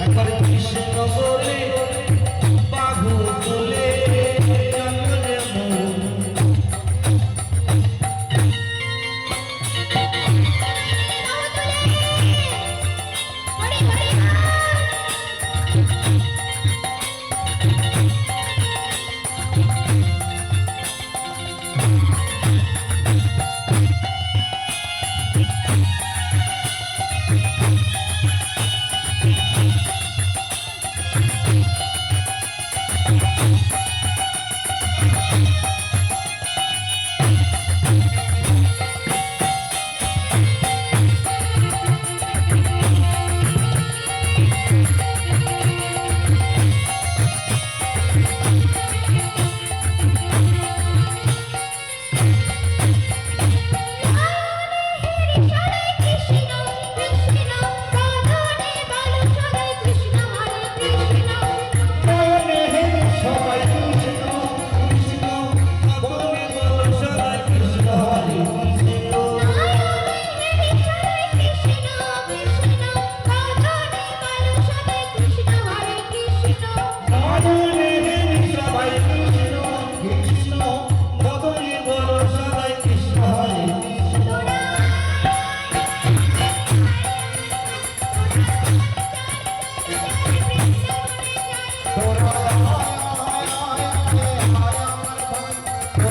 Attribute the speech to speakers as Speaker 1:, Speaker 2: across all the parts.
Speaker 1: হ্যাঁ, একবার কৃষ্ণ বলে।
Speaker 2: Thank you.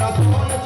Speaker 1: রাধুন